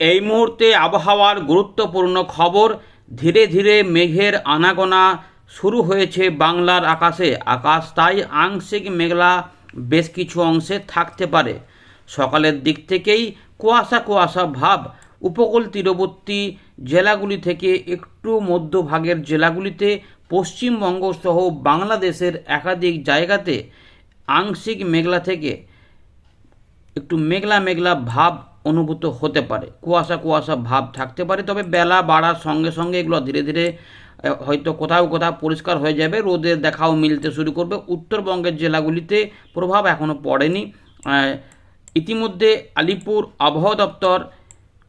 এই মুহূর্তে আবহাওয়ার গুরুত্বপূর্ণ খবর, ধীরে ধীরে মেঘের আনাগোনা শুরু হয়েছে বাংলার আকাশে। আকাশ তাই আংশিক মেঘলা, বেশ কিছু অংশে থাকতে পারে। সকালের দিক থেকেই কুয়াশা কুয়াশা ভাব। উপকূল তীরবর্তী জেলাগুলি থেকে একটু মধ্যভাগের জেলাগুলিতে পশ্চিমবঙ্গ সহ বাংলাদেশের একাধিক জায়গাতে আংশিক মেঘলা থেকে একটু মেঘলা মেঘলা ভাব অনুভূত হতে পারে। কুয়াশা কুয়াশা ভাব থাকতে পারে, তবে বেলা বাড়ার সঙ্গে সঙ্গে এগুলো ধীরে ধীরে হয়তো কোথাও কোথাও পরিষ্কার হয়ে যাবে। রোদের দেখাও মিলতে শুরু করবে। উত্তরবঙ্গের জেলাগুলিতে প্রভাব এখনও পড়েনি। ইতিমধ্যে আলিপুর আবহাওয়া দপ্তর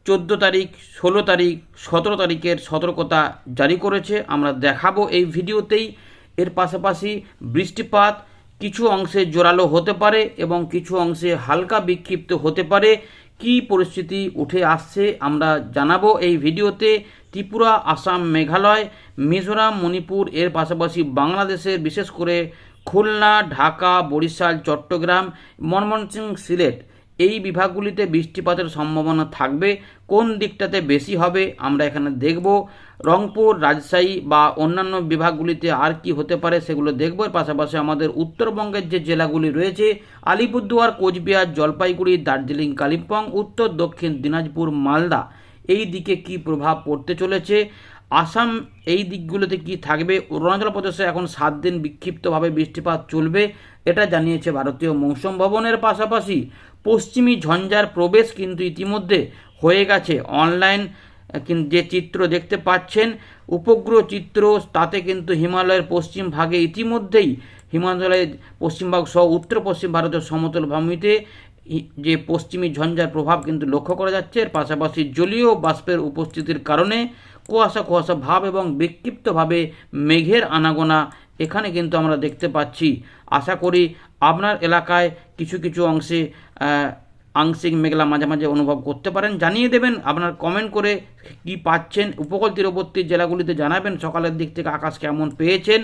চোদ্দ তারিখ, ষোলো তারিখ, সতেরো তারিখের সতর্কতা জারি করেছে। আমরা দেখাবো এই ভিডিওতেই। এর পাশাপাশি বৃষ্টিপাত কিছু অংশে জোরালো হতে পারে এবং কিছু অংশে হালকা বিক্ষিপ্ত হতে পারে। কি পরিস্থিতি উঠে আসছে আমরা জানাব এই ভিডিওতে। ত্রিপুরা, আসাম, মেঘালয়, মিজোরাম, মণিপুর, এর পাশাপাশি বাংলাদেশের বিশেষ করে খুলনা, ঢাকা, বরিশাল, চট্টগ্রাম ময়মনসিংহ সিলেট এই বিভাগগুলিতে বৃষ্টিপাতের সম্ভাবনা থাকবে, কোন দিকটাতে বেশি হবে আমরা এখানে দেখব। রংপুর, রাজশাহী বা অন্যান্য বিভাগগুলিতে আর কি হতে পারে সেগুলো দেখব। এর পাশাপাশি আমাদের উত্তরবঙ্গের যে জেলাগুলি রয়েছে, আলিপুরদুয়ার, কোচবিহার, জলপাইগুড়ি, দার্জিলিং, কালিম্পং, উত্তর, দক্ষিণ দিনাজপুর, মালদা। এই দিকে কি প্রভাব পড়তে চলেছে? আসাম এই দিকগুলোতে কি থাকবে? অরুণাচল প্রদেশে এখন সাত দিন বিক্ষিপ্তভাবে বৃষ্টিপাত চলবে, এটা জানিয়েছে ভারতীয় মৌসুম ভবনের পাশাপাশি। পশ্চিমী ঝঞ্ঝার প্রবেশ কিন্তু ইতিমধ্যে হয়ে গেছে। অনলাইন যে চিত্র দেখতে পাচ্ছেন, উপগ্রহ চিত্র, তাতে কিন্তু হিমালয়ের পশ্চিম ভাগে ইতিমধ্যেই হিমালয়ের পশ্চিমভাগ সহ উত্তর পশ্চিম ভারতের সমতল ভূমিতে যে পশ্চিমী ঝঞ্ঝার প্রভাব কিন্তু লক্ষ্য করা যাচ্ছে। এর পাশাপাশি জলীয় বাষ্পের উপস্থিতির কারণে কুয়াশা কুয়াশা ভাব এবং বিক্ষিপ্তভাবে মেঘের আনাগোনা এখানে কিন্তু আমরা দেখতে পাচ্ছি। আশা করি আপনার এলাকায় কিছু কিছু অংশে আংশিক মেঘলা মাঝে মাঝে অনুভব করতে পারেন। জানিয়ে দেবেন আপনার কমেন্ট করে কি পাচ্ছেন। উপকূল তীরবর্তী জেলাগুলিতে জানাবেন সকালের দিক থেকে আকাশ কেমন পেয়েছেন।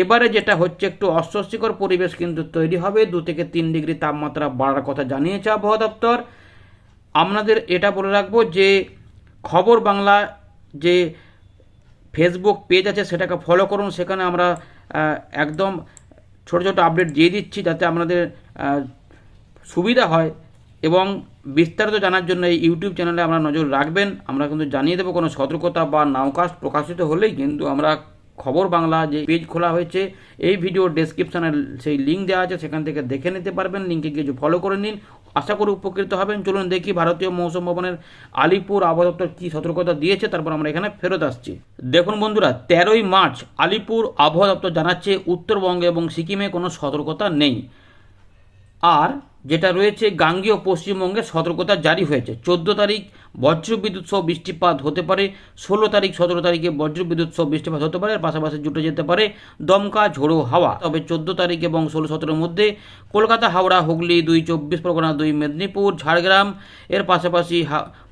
এবারে যেটা হচ্ছে একটু অস্বস্তিকর পরিবেশ কিন্তু তৈরি হবে। দু থেকে তিন ডিগ্রি তাপমাত্রা বাড়ার কথা জানিয়েছে আবহাওয়া দপ্তর। আপনাদের এটা বলে রাখব যে, খবর বাংলা যে ফেসবুক পেজ আছে সেটাকে ফলো করুন। সেখানে আমরা একদম ছোট ছোট আপডেট দিয়ে দিচ্ছি যাতে আপনাদের সুবিধা হয় এবং বিস্তারিত জানার জন্য এই ইউটিউব চ্যানেলে আমরা নজর রাখবেন। আমরা কিন্তু জানিয়ে দেবো কোনো সতর্কতা বা নাওকাশ প্রকাশিত হলেই কিন্তু আমরা খবর বাংলা যে পেজ খোলা হয়েছে, এই ভিডিও ডেসক্রিপশানে সেই লিঙ্ক দেওয়া আছে, সেখান থেকে দেখে নিতে পারবেন। লিঙ্কে কিছু ফলো করে নিন। আশা করি উপকৃত হবেন। চলুন দেখি ভারতীয় মৌসুম ভবনের আলিপুর আবহাওয়া দপ্তর কী সতর্কতা দিয়েছে, তারপর আমরা এখানে ফেরত আসছি। দেখুন বন্ধুরা, তেরোই মার্চ আলিপুর আবহাওয়া দপ্তর জানাচ্ছে উত্তরবঙ্গে এবং সিকিমে কোনো সতর্কতা নেই। আর যেটা রয়েছে গাঙ্গেয় পশ্চিমবঙ্গে সতর্কতা জারি হয়েছে। চোদ্দ তারিখ বজ্রবিদ্যুৎ সহ বৃষ্টিপাত হতে পারে, ষোলো তারিখ সতেরো তারিখে বজ্রবিদ্যুৎ সহ বৃষ্টিপাত হতে পারে পাশাপাশি জুটে যেতে পারে দমকা ঝোড়ো হাওয়া। তবে চোদ্দ তারিখ এবং ষোলো সতেরোর মধ্যে কলকাতা, হাওড়া, হুগলি, দুই চব্বিশ পরগনা, দুই মেদিনীপুর, ঝাড়গ্রাম, এর পাশাপাশি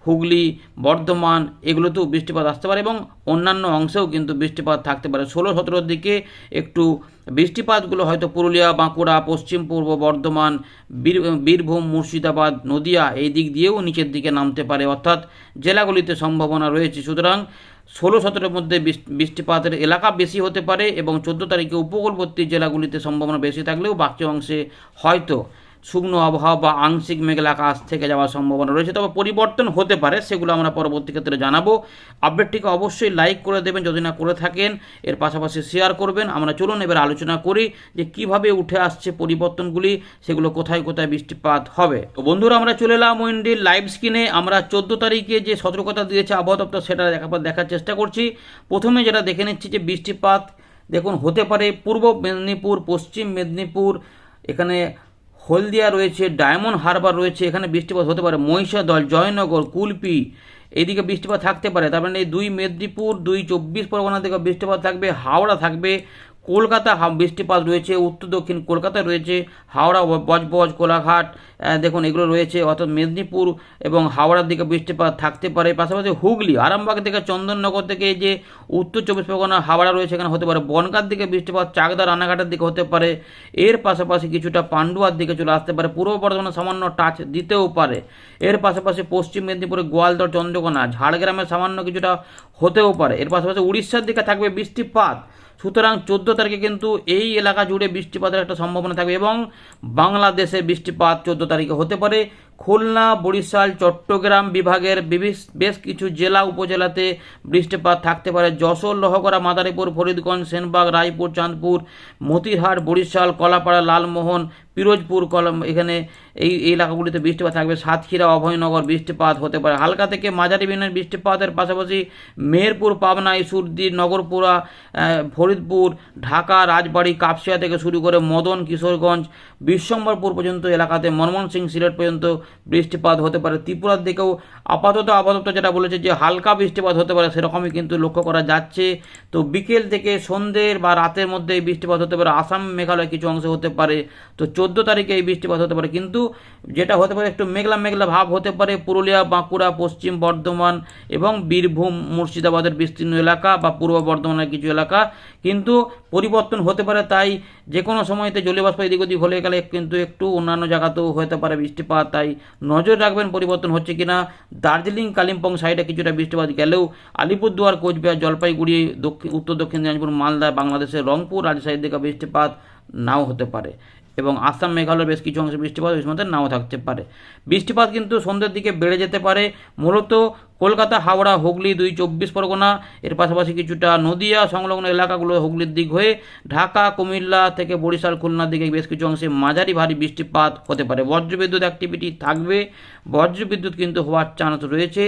হুগলি, বর্ধমান এগুলোতেও বৃষ্টিপাত আসতে পারে এবং অন্যান্য অংশেও কিন্তু বৃষ্টিপাত থাকতে পারে। ষোলো সতেরোর দিকে একটু বৃষ্টিপাতগুলো হয়তো পুরুলিয়া, বাঁকুড়া, পশ্চিম পূর্ব বর্ধমান, বীর, বীরভূম, মুর্শিদাবাদ, নদিয়া এই দিক দিয়েও নিচের দিকে নামতে পারে। অর্থাৎ জেলাগুলিতে সম্ভাবনা রয়েছে। সুতরাং ষোলো সতেরোর মধ্যে বৃষ্টিপাতের এলাকা বেশি হতে পারে এবং চোদ্দ তারিখে উপকূলবর্তী জেলাগুলিতে সম্ভাবনা বেশি থাকলেও বাকি অংশে হয়তো শুকনো আবহাওয়া বা আংশিক মেঘলা আকাশ থেকে যাওয়ার সম্ভাবনা রয়েছে। তবে পরিবর্তন হতে পারে, সেগুলো আমরা পরবর্তী ক্ষেত্রে জানাব। আপডেটটিকে অবশ্যই লাইক করে দেবেন, যদি না করে থাকেন, এর পাশাপাশি শেয়ার করবেন। আমরা চলুন এবার আলোচনা করি যে কীভাবে উঠে আসছে পরিবর্তনগুলি, সেগুলো কোথায় কোথায় বৃষ্টিপাত হবে। তো বন্ধুরা, আমরা চলে এলাম উইন্ডির লাইভ স্ক্রিনে। আমরা চোদ্দ তারিখে যে সতর্কতা দিয়েছে আবহাওয়া দপ্তর, সেটা দেখাবার দেখার চেষ্টা করছি। প্রথমে যেটা দেখে নিচ্ছি যে বৃষ্টিপাত, দেখুন, হতে পারে পূর্ব মেদিনীপুর, পশ্চিম মেদিনীপুর, এখানে হলদিয়া রয়েছে, ডায়মন্ড হারবার রয়েছে, এখানে বৃষ্টিপাত হতে পারে। মহিষাদল, জয়নগর, কুলপি এইদিকে বৃষ্টিপাত থাকতে পারে। তার মানে এই দুই মেদিনীপুর, দুই চব্বিশ পরগনা থেকে বৃষ্টিপাত থাকবে, হাওড়া থাকবে কলকাতা বৃষ্টিপাত রয়েছে, উত্তর দক্ষিণ কলকাতা রয়েছে, হাওড়া, বজবজ, কোলাঘাট দেখুন এগুলো রয়েছে, অর্থাৎ মেদিনীপুর এবং হাওড়ার দিকে বৃষ্টিপাত থাকতে পারে। পাশাপাশি হুগলি, আরামবাগ থেকে চন্দননগর থেকে যে উত্তর চব্বিশ পরগনা, হাওড়া রয়েছে, এখানে হতে পারে। বনগার দিকে বৃষ্টিপাত, চাকদা, রানাঘাটের দিকে হতে পারে। এর পাশাপাশি কিছুটা পান্ডুয়ার দিকে চলে আসতে পারে। পূর্ব বর্ধমানে সামান্য টাচ দিতেও পারে। এর পাশাপাশি পশ্চিম মেদিনীপুরে গোয়ালদর চন্দ্রকোনা, ঝাড়গ্রামে সামান্য কিছুটা হতেও পারে। এর পাশাপাশি উড়িষ্যার দিকে থাকবে বৃষ্টিপাত। সুতরাং চোদ্দ তারিখে কিন্তু এই এলাকা জুড়ে বৃষ্টিপাতের একটা সম্ভাবনা থাকবে এবং বাংলাদেশে বৃষ্টিপাত চোদ্দ তারিখে হতে পারে। খুলনা, বরিশাল, চট্টগ্রাম বিভাগের বেশ কিছু জেলা উপজেলাতে বৃষ্টিপাত থাকতে পারে। যশোর, লহগড়া, মাদারীপুর, ফরিদগঞ্জ, সেনবাগ, রায়পুর, চাঁদপুর মতিহাট বরিশাল, কলাপাড়া, লালমোহন পিরোজপুর কলম, এখানে এই এলাকাগুলিতে বৃষ্টিপাত থাকবে। সাতক্ষীরা, অভয়নগর বৃষ্টিপাত হতে পারে। হালকা থেকে মাঝারি বিনের বৃষ্টিপাতের পাশাপাশি মেহেরপুর, পাবনা ইসুরদি নগরপুরা ফরিদপুর, ঢাকা, রাজবাড়ি, কাপসিয়া থেকে শুরু করে মদন, কিশোরগঞ্জ, বিশ্বম্বরপুর পর্যন্ত এলাকাতে মনমোহন সিং সিলেট পর্যন্ত বৃষ্টিপাত হতে পারে। ত্রিপুরার দিকেও আপাতত আপাতত যেটা বলেছে যে হালকা বৃষ্টিপাত হতে পারে, সেরকমই কিন্তু লক্ষ্য করা যাচ্ছে। তো বিকেল থেকে সন্ধ্যের বা রাতের মধ্যে বৃষ্টিপাত হতে পারে। আসাম, মেঘালয় কিছু অংশে হতে পারে। তো চোদ্দ তারিখে এই বৃষ্টিপাত হতে পারে। কিন্তু যেটা হতে পারে, একটু মেঘলা মেঘলা ভাব হতে পারে। পুরুলিয়া, বাঁকুড়া, পশ্চিম বর্ধমান এবং বীরভূম, মুর্শিদাবাদের বিস্তীর্ণ এলাকা বা পূর্ব বর্ধমানের কিছু এলাকা কিন্তু পরিবর্তন হতে পারে। তাই যে কোনো সময়তে জলীয়বাষ্প এদিক ওদিক হলে গেলে কিন্তু একটু অন্যান্য জায়গাতেও হতে পারে বৃষ্টিপাত। তাই নজর রাখবেন পরিবর্তন হচ্ছে কিনা। দার্জিলিং, কালিম্পং সাইডে কিছুটা বৃষ্টিপাত গেলেও আলিপুরদুয়ার, কোচবিহার, জলপাইগুড়ি, দক্ষিণ উত্তর দক্ষিণ দিনাজপুর, মালদা, বাংলাদেশের রংপুর, রাজশাহীর দিকে বৃষ্টিপাত নাও হতে পারে। এবং আসাম মেঘালয়ের বেশ কিছু অংশে বৃষ্টিপাত মধ্যে নাও থাকতে পারে। বৃষ্টিপাত কিন্তু সন্ধ্যের দিকে বেড়ে যেতে পারে। মূলত কলকাতা, হাওড়া, হুগলি দুই চব্বিশ পরগনা। এর পাশাপাশি কিছুটা নদিয়া সংলগ্ন এলাকাগুলো হুগলির দিক হয়ে ঢাকা, কুমিল্লা থেকে বরিশাল, খুলনার দিকে বেশ কিছু অংশে মাঝারি ভারী বৃষ্টিপাত হতে পারে। বজ্রবিদ্যুৎ অ্যাক্টিভিটি থাকবে। বজ্রবিদ্যুৎ কিন্তু হওয়ার চান্স রয়েছে।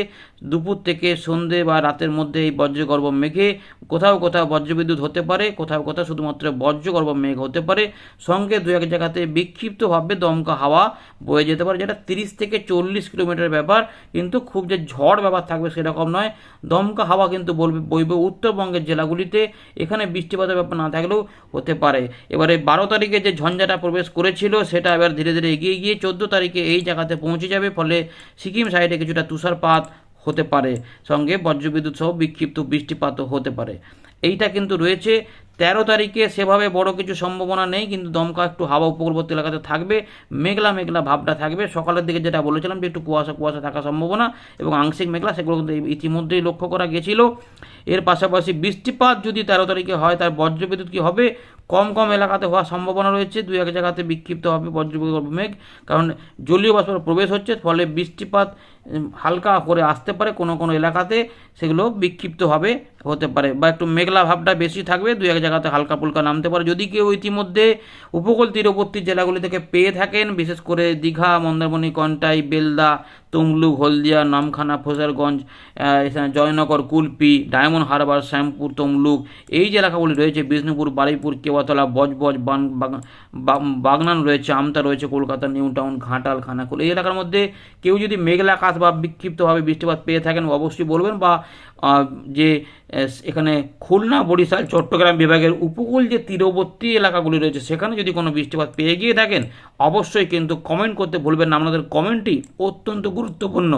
দুপুর থেকে সন্ধে বা রাতের মধ্যে এই বজ্রগর্ভ মেঘে কোথাও কোথাও বজ্রবিদ্যুৎ হতে পারে, কোথাও কোথাও শুধুমাত্র বজ্রগর্ভ মেঘ হতে পারে। সঙ্গে দু এক জায়গাতে বিক্ষিপ্তভাবে দমকা হাওয়া বয়ে যেতে পারে, যেটা তিরিশ থেকে চল্লিশ কিলোমিটার ব্যাপার। কিন্তু খুব যে ঝড় ব্যাপার থাকবে সেরকম নয়। দমকা হাওয়া কিন্তু বলবে বইবে উত্তরবঙ্গের জেলাগুলিতে। এখানে বৃষ্টিপাতের ব্যাপার না থাকলেও হতে পারে। এবারে বারো তারিখে যে ঝঞ্ঝাটা প্রবেশ করেছিল, সেটা এবার ধীরে ধীরে এগিয়ে গিয়ে চোদ্দ তারিখে এই জায়গাতে পৌঁছে যাবে। ফলে সিকিম সাইডে কিছুটা তুষারপাত হতে পারে। সঙ্গে বজ্রবিদ্যুৎ সহ বিক্ষিপ্ত বৃষ্টিপাতও হতে পারে। এইটা কিন্তু রয়েছে তেরো তারিখে সেভাবে বড় কিছু সম্ভাবনা নেই, কিন্তু দমকা একটু হাওয়া উপকূলবর্তী এলাকাতে থাকবে, মেঘলা মেঘলা ভাবটা থাকবে। সকালের দিকে যেটা বলেছিলাম যে একটু কুয়াশা কুয়াশা থাকার সম্ভাবনা এবং আংশিক মেঘলা, সেগুলো কিন্তু ইতিমধ্যেই লক্ষ্য করা গেছিল। এর পাশাপাশি বৃষ্টিপাত যদি তেরো তারিখে হয়, তার বজ্রবিদ্যুৎ কী হবে? কম কম এলাকাতে হওয়ার সম্ভাবনা রয়েছে। দু এক জায়গাতে বিক্ষিপ্ত হবে বজ্রবিদ্যুৎ মেঘ, কারণ জলীয় বাষ্প প্রবেশ হচ্ছে, ফলে বৃষ্টিপাত হালকা করে আসতে পারে কোনো কোনো এলাকাতে, সেগুলো বিক্ষিপ্তভাবে হতে পারে বা একটু মেঘলা ভাবটা বেশি থাকবে দু এক জায়গাতে হালকা ফুলকা নামতে পারে। যদি কেউ ইতিমধ্যে উপকূল তীরবর্তী জেলাগুলি থেকে পেয়ে থাকেন, বিশেষ করে দীঘা, মন্দারমণি, কন্টাই, বেলদা, তমলুক, হলদিয়া, নামখানা, ফোসারগঞ্জ এখানে জয়নগর, কুলপি, ডায়মন্ড হারবার, শ্যামপুর, তমলুক, এই যে এলাকাগুলি রয়েছে, বিষ্ণুপুর, বারুইপুর, কেওয়াতলা, বজবজ বান বাগনান রয়েছে, আমতা রয়েছে, কলকাতা নিউ টাউন ঘাটাল, খানাকুল। এই এলাকার মধ্যে কেউ যদি মেঘলা আকাশ বা বিক্ষিপ্তভাবে বৃষ্টিপাত পেয়ে থাকেন অবশ্যই বলবেন বা যে এখানে খুলনা, বরিশাল, চট্টগ্রাম বিভাগের উপকূল যে তীরবর্তী এলাকাগুলি রয়েছে, সেখানে যদি কোনো বৃষ্টিপাত পেয়ে গিয়ে থাকেন, অবশ্যই কিন্তু কমেন্ট করতে ভুলবেন না। আপনাদের কমেন্টটি অত্যন্ত গুরুত্বপূর্ণ।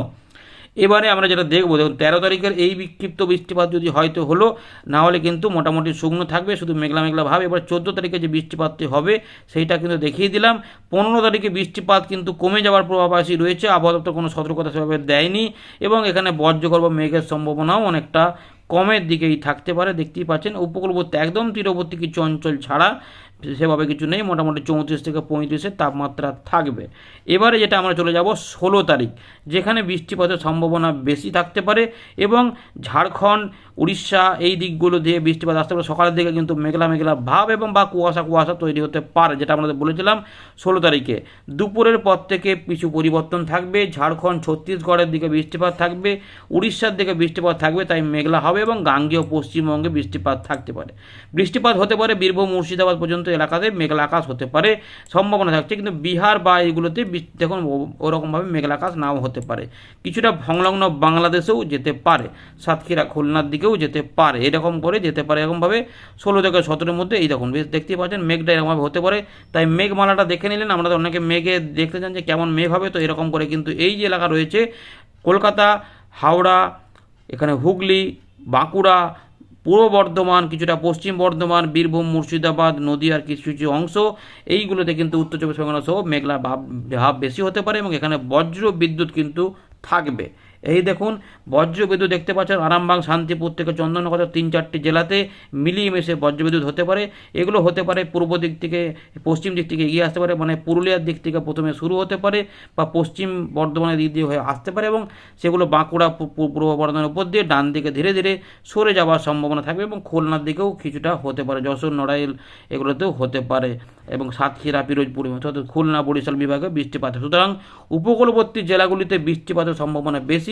এবারে আমরা যেটা দেখব, দেখুন, তেরো তারিখের এই বিক্ষিপ্ত বৃষ্টিপাত যদি হয়তো হলো, না হলে কিন্তু মোটামুটি শুকনো থাকবে, শুধু মেঘলা মেঘলা ভাব। এবার চোদ্দ তারিখে যে বৃষ্টিপাতটি হবে, সেইটা কিন্তু দেখিয়ে দিলাম। পনেরো তারিখে বৃষ্টিপাত কিন্তু কমে যাওয়ার পূর্বাভাসই রয়েছে। আবহাওয়া দপ্তর কোনো সতর্কতা সেভাবে দেয়নি এবং এখানে বজ্রগর্ভ মেঘের সম্ভাবনাও অনেকটা কমের দিকেই থাকতে পারে। দেখতেই পাচ্ছেন, উপকূলবর্তী একদম তীরবর্তী কিছু অঞ্চল ছাড়া সেভাবে কিছু নেই, মোটামুটি চৌত্রিশ থেকে পঁয়ত্রিশের তাপমাত্রা থাকবে। এবারে যেটা আমরা চলে যাব ষোলো তারিখ, যেখানে বৃষ্টিপাতের সম্ভাবনা বেশি থাকতে পারে এবং ঝাড়খণ্ড, উড়িষ্যা এই দিকগুলো দিয়ে বৃষ্টিপাত আসতে পারে। সকালের দিকে কিন্তু মেঘলা মেঘলা ভাব এবং বা কুয়াশা কুয়াশা তৈরি হতে পারে, যেটা আমরা বলেছিলাম ষোলো তারিখে। দুপুরের পর থেকে কিছু পরিবর্তন থাকবে, ঝাড়খণ্ড, ছত্তিশগড়ের দিকে বৃষ্টিপাত থাকবে, উড়িষ্যার দিকে বৃষ্টিপাত থাকবে, তাই মেঘলা হবে এবং গাঙ্গেয় পশ্চিমবঙ্গে বৃষ্টিপাত থাকতে পারে। বৃষ্টিপাত হতে পারে বীরভূম, মুর্শিদাবাদ পর্যন্ত এলাকাতে মেঘলা আকাশ হতে পারে, সম্ভাবনা থাকছে। কিন্তু বিহার বা এইগুলোতে বৃষ্টি দেখুন ওরকমভাবে মেঘলা আকাশ নাও হতে পারে। কিছুটা সংলগ্ন বাংলাদেশেও যেতে পারে, সাতক্ষীরা, খুলনার দিকেও যেতে পারে, এরকম করে যেতে পারে। এরকমভাবে ষোলো থেকে সতেরোর মধ্যে এই দেখুন, বেশ দেখতেই পাচ্ছেন, মেঘটা এরকমভাবে হতে পারে। তাই মেঘমালাটা দেখে নিলেন, আমরা অনেকে মেঘে দেখতে চান যে কেমন মেঘ হবে, তো এরকম করে কিন্তু এই যে এলাকা রয়েছে, কলকাতা, হাওড়া, এখানে হুগলি, বাঁকুড়া পূর্ব বর্ধমান, কিছুটা পশ্চিম বর্ধমান, বীরভূম, মুর্শিদাবাদ, নদীয়ার কিছু কিছু অংশ। এইগুলোতে কিন্তু উত্তর চব্বিশ পরগনা সহ মেঘলা ভাব ভাব বেশি হতে পারে এবং এখানে বজ্র বিদ্যুৎ কিন্তু থাকবে। এই দেখুন, বজ্রবিদ্যুৎ দেখতে পাচ্ছেন, আরামবাগ, শান্তিপুর থেকে চন্দননগর তিন চারটি জেলাতে মিলিয়ে মিশে বজ্রবিদ্যুৎ হতে পারে। এগুলো হতে পারে পূর্ব দিক থেকে, পশ্চিম দিক থেকে এগিয়ে আসতে পারে মানে পুরুলিয়ার দিক থেকে প্রথমে শুরু হতে পারে বা পশ্চিম বর্ধমানের দিক দিয়ে হয়ে আসতে পারে এবং সেগুলো বাঁকুড়া পূর্ব বর্ধমানের উপর দিয়ে ডান দিকে ধীরে ধীরে সরে যাওয়ার সম্ভাবনা থাকবে এবং খুলনার দিকেও কিছুটা হতে পারে। যশোর, নড়াইল এগুলোতেও হতে পারে এবং সাতক্ষীরা, পিরোজপুর, অর্থাৎ খুলনা, বরিশাল বিভাগে বৃষ্টিপাত সুতরাং উপকূলবর্তী জেলাগুলিতে বৃষ্টিপাতের সম্ভাবনা বেশি।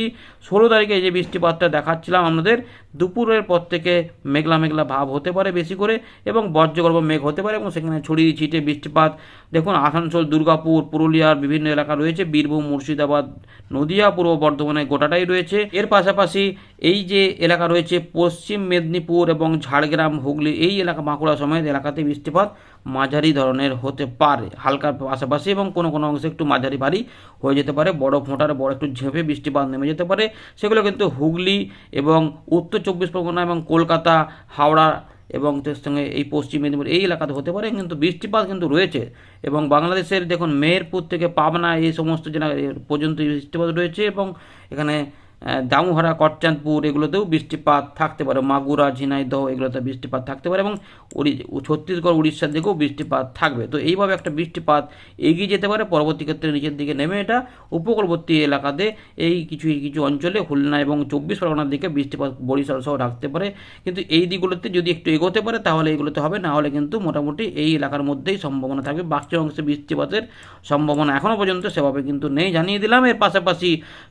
ষোলো তারিখে যে বৃষ্টিপাতটা দেখাচ্ছিলাম আমাদের দুপুরের পর থেকে মেঘলা মেঘলা ভাব হতে পারে বেশি করে এবং বজ্রগর্ভ মেঘ হতে পারে এবং সেখানে ছড়িয়ে ছিটে বৃষ্টিপাত। দেখুন, আসানসোল, দুর্গাপুর, পুরুলিয়ার বিভিন্ন এলাকা রয়েছে, বীরভূম, মুর্শিদাবাদ, নদিয়া, পূর্ব বর্ধমানে গোটাটাই রয়েছে। এর পাশাপাশি এই যে এলাকা রয়েছে, পশ্চিম মেদিনীপুর এবং ঝাড়গ্রাম, হুগলি, এই এলাকা বাঁকুড়া সমেত এলাকাতে বৃষ্টিপাত মাঝারি ধরনের হতে পারে। হালকার পাশাপাশি এবং কোনো কোনো অংশে একটু মাঝারি ভারী হয়ে যেতে পারে। বড় ফোঁটার বড় একটু ঝেঁপে বৃষ্টিপাত নেমে যেতে পারে। সেগুলো কিন্তু হুগলি এবং উত্তর চব্বিশ পরগনা এবং কলকাতা, হাওড়া এবং তার সঙ্গে এই পশ্চিম মেদিনীপুর এই এলাকাতে হতে পারে। কিন্তু বৃষ্টিপাত কিন্তু রয়েছে এবং বাংলাদেশের দেখুন মেহেরপুর থেকে পাবনা এই সমস্ত জেলা পর্যন্ত বৃষ্টিপাত রয়েছে এবং এখানে দামুহারা, কটচাঁদপুর এগুলোতেও বৃষ্টিপাত থাকতে পারে, মাগুরা, ঝিনাইদহ এগুলোতে বৃষ্টিপাত থাকতে পারে এবং ছত্তিশগড়, উড়িষ্যার দিকেও বৃষ্টিপাত থাকবে। তো এইভাবে একটা বৃষ্টিপাত এগিয়ে যেতে পারে, পরবর্তী ক্ষেত্রে নিচের দিকে নেমে এটা উপকূলবর্তী এলাকাতে এই কিছু কিছু অঞ্চলে খুলনা এবং চব্বিশ পরগনার দিকে বৃষ্টিপাত বরিশাল সহ থাকতে পারে। কিন্তু এই দিকগুলোতে যদি একটু এগোতে পারে, তাহলে এগুলোতে হবে, না হলে কিন্তু মোটামুটি এই এলাকার মধ্যেই সম্ভাবনা থাকবে। বাকি অংশে বৃষ্টিপাতের সম্ভাবনা এখনও পর্যন্ত সেভাবে কিন্তু নেই, জানিয়ে দিলাম। এর পাশাপাশি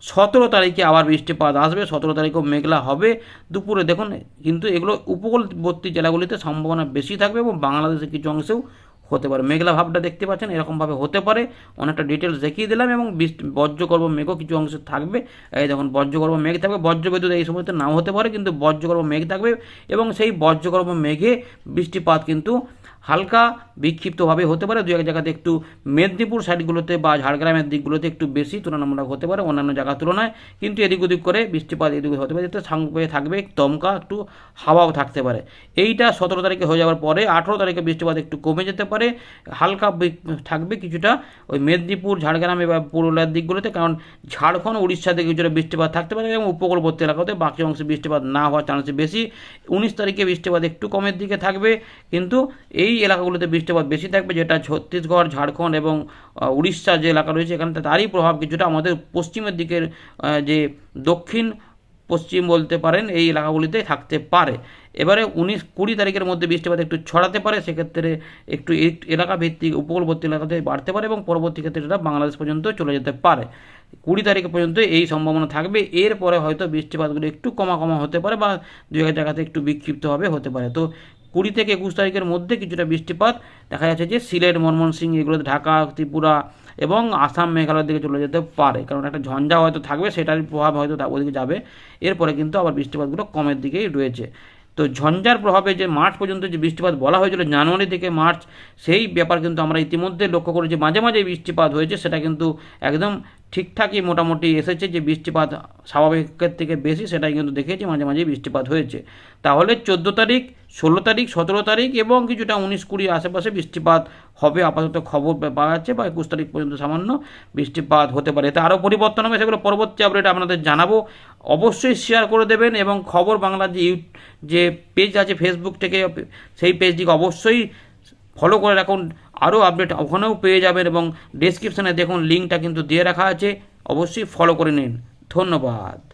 সতেরো তারিখে আবার বৃষ্টিপাত আসবে, সতেরো তারিখেও মেঘলা হবে। দুপুরে দেখুন, কিন্তু এগুলো উপকূলবর্তী জেলাগুলিতে সম্ভাবনা বেশি থাকবে এবং বাংলাদেশের কিছু অংশেও হতে পারে। মেঘলা ভাবটা দেখতে পাচ্ছেন, এরকমভাবে হতে পারে। অনেকটা ডিটেলস দেখিয়ে দিলাম এবং বজ্রগর্ভ মেঘও কিছু অংশে থাকবে। এই দেখুন, বজ্রগর্ভ মেঘ থাকবে। বজ্রবিদ্যুৎ এই সময়তে নাও হতে পারে, কিন্তু বজ্রগর্ভ মেঘ থাকবে এবং সেই বজ্রগর্ভ মেঘে বৃষ্টিপাত কিন্তু হালকা বিক্ষিপ্তভাবে হতে পারে দু এক জায়গাতে একটু মেদিনীপুর সাইডগুলোতে বা ঝাড়গ্রামের দিকগুলোতে একটু বেশি তুলনামূলক হতে পারে, অন্যান্য জায়গার তুলনায়। কিন্তু এদিক ওদিক করে বৃষ্টিপাত এদিক হতে পারে এতে সঙ্গে থাকবে, দমকা একটু হাওয়াও থাকতে পারে। এইটা সতেরো তারিখে হয়ে যাওয়ার পরে আঠেরো তারিখে বৃষ্টিপাত একটু কমে যেতে পারে, হালকা থাকবে কিছুটা ওই মেদিনীপুর, ঝাড়গ্রামে বা পুরুলিয়ার দিকগুলোতে, কারণ ঝাড়খণ্ড, উড়িষ্যা দিকে কিছুটা বৃষ্টিপাত থাকতে পারে এবং উপকূলবর্তী এলাকাতে বাকি অংশে বৃষ্টিপাত না হওয়ার চান্স বেশি। উনিশ তারিখে বৃষ্টিপাত একটু কমের দিকে থাকবে, কিন্তু এই এলাকাগুলোতে বৃষ্টিপাত বেশি থাকবে, যেটা ছত্তিশগড়, ঝাড়খণ্ড এবং উড়িষ্যা যে এলাকা রয়েছে, এখানে তারই প্রভাব কিছুটা আমাদের পশ্চিমের দিকের যে দক্ষিণ পশ্চিম বলতে পারেন, এই এলাকাগুলিতে থাকতে পারে। এবারে উনিশ কুড়ি তারিখের মধ্যে বৃষ্টিপাত একটু ছড়াতে পারে, সেক্ষেত্রে একটু এই এলাকা ভিত্তিক উপকূলবর্তী এলাকাতে বাড়তে পারে এবং পরবর্তী ক্ষেত্রে এটা বাংলাদেশ পর্যন্ত চলে যেতে পারে। কুড়ি তারিখ পর্যন্ত এই সম্ভাবনা থাকবে, এরপরে হয়তো বৃষ্টিপাতগুলো একটু কমা কমা হতে পারে বা দু এক জায়গাতে একটু বিক্ষিপ্তভাবে হতে পারে। তো কুড়ি থেকে একুশ তারিখের মধ্যে কিছুটা বৃষ্টিপাত। দেখা যাচ্ছে যে সিলেট ময়মনসিংহ এগুলোতে ঢাকা, ত্রিপুরা এবং আসাম মেঘালয়ের দিকে চলে যেতে পারে। কারণ একটা ঝঞ্ঝা হয়তো থাকবে সেটার প্রভাব হয়তো ওদিকে যাবে। এরপরে কিন্তু আবার বৃষ্টিপাতগুলো কমের দিকেই রয়েছে। তো ঝঞ্ঝার প্রভাবে যে মার্চ পর্যন্ত যে বৃষ্টিপাত বলা হয়েছিল, জানুয়ারি থেকে মার্চ, সেই ব্যাপার কিন্তু আমরা ইতিমধ্যে লক্ষ্য করেছি। মাঝে মাঝে বৃষ্টিপাত হয়েছে, সেটা কিন্তু একদম ঠিকঠাকই মোটামুটি এসেছে যে বৃষ্টিপাত স্বাভাবিকের থেকে বেশি, সেটাই কিন্তু দেখেছি, মাঝে মাঝে বৃষ্টিপাত হয়েছে। তাহলে চোদ্দ তারিখ, ষোলো তারিখ, সতেরো তারিখ এবং কিছুটা উনিশ কুড়ি আশেপাশে বৃষ্টিপাত হবে, আপাতত খবর পাওয়া যাচ্ছে বা একুশ তারিখ পর্যন্ত সামান্য বৃষ্টিপাত হতে পারে। এতে আরও পরিবর্তন হবে, সেগুলো পরবর্তী আপডেট আপনাদের জানাব। অবশ্যই শেয়ার করে দেবেন এবং খবর বাংলার যে ইউ যে পেজ আছে ফেসবুক থেকে, সেই পেজটিকে অবশ্যই ফলো করে রাখুন। আরও আপডেট ওখানেও পেয়ে যাবেন এবং ডেসক্রিপশানে দেখুন লিঙ্কটা কিন্তু দিয়ে রাখা আছে। অবশ্যই ফলো করে নিন। ধন্যবাদ।